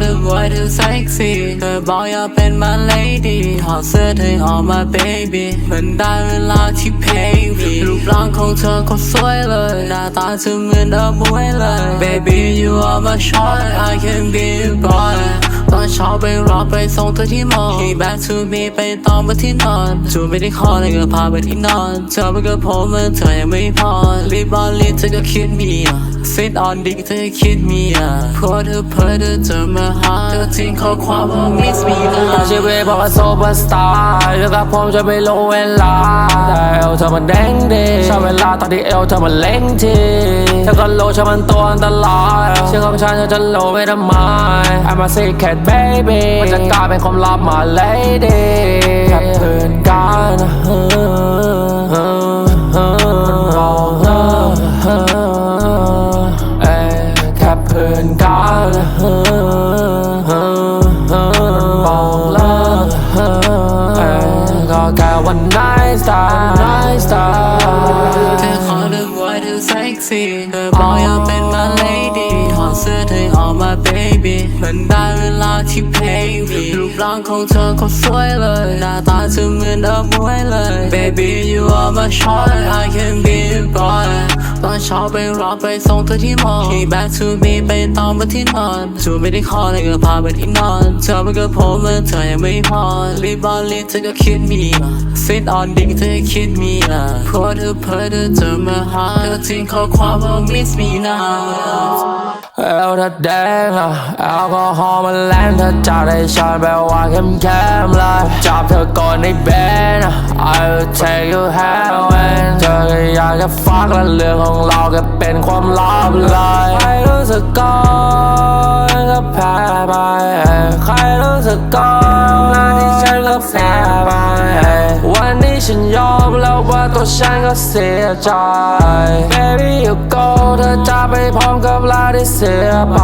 เธอไว้เธอเซ็กซี่เธอบอกอยากเป็นมาเลดี้ถอดเสื้อเธอออกมาเบบี้มันได้เวลาที่เพลงพีรูปร่างของเธอก็สวยเลยหน้าตาเธอเหมือนเดิมไว้เลย baby you are my shot I can be your boy ตอนเช้าไปรอไปส่งเธอที่มอ He back to me ไปตอนมาที่นอนจูบไม่ได้ขอเลยก็พาไปที่นอน เธอไปกับผมเมื่อเธอยังไม่พอรีบอลรีบเธอก็คิดมีอะ Sit on dick เธอคิดมีอะพอเธอเพ้อเธอเจอมาหาเธอทิ้งข้อความว่า miss me นะอาชีพบอกว่าซูเปอร์สตาร์อยู่กับผมจะไม่รู้เวลาแต่เอวเธอมันแดงดีชอบเวลา ตอนที่เอวเธอมันเล้งทีเธอก็รู้ฉันมันตัวอันตรายเชื่อของฉันเธอจะรู้ไม่ทำไม I'm a secret baby มันจะกลายเป็นความลับมา lady แค่เพื่อนกันเอ้ยแค่เพื่อนกันบอกเลิกเอ้ยก็แค่วัน night star night star ซี่เธอบอกอยากเป็นมาเลดี้ถอดเสื้อเธอออกมาเบบี้มันได้เวลาที่เพย์วีรูปร่างของเธอก็สวยเลย หน้าตาเธอเหมือนเดิมไว้เลย baby you are my choice I can be เช้าไปรอไปส่งเธอที่มอ Hey back to me ไปตอนมาที่นอนจูไม่ได้ขอเลยก็พาไปที่นอน เธอไปกับผมเมื่อเธอยังไม่พอรีบอลรีบเธอก็คิดมี Sit on dick เธอคิดมีอะพอเธอเพ้อเธอเจอมาหาเธอทิ้งข้อความว่า miss me นะเอวเธอแดงอะแอลกอฮอล์มันแรงเธอจัดให้ฉันแบบว่าเข้มเข้มเลยจับเธอก่อนในเบนอะ I will take you heaven เธอก็อยากจะฟักและเรื่องของเราก็เป็นความลับเลยใครรู้สึกก่อนก็แพ้ไปใครรู้สึกก่อนที่ฉันก็แพ้ไปวันนี้ฉันยอมแล้วว่าตัวฉันก็เสียใจ Baby you go เธอจะไปพร้อมกับลาที่เสียไป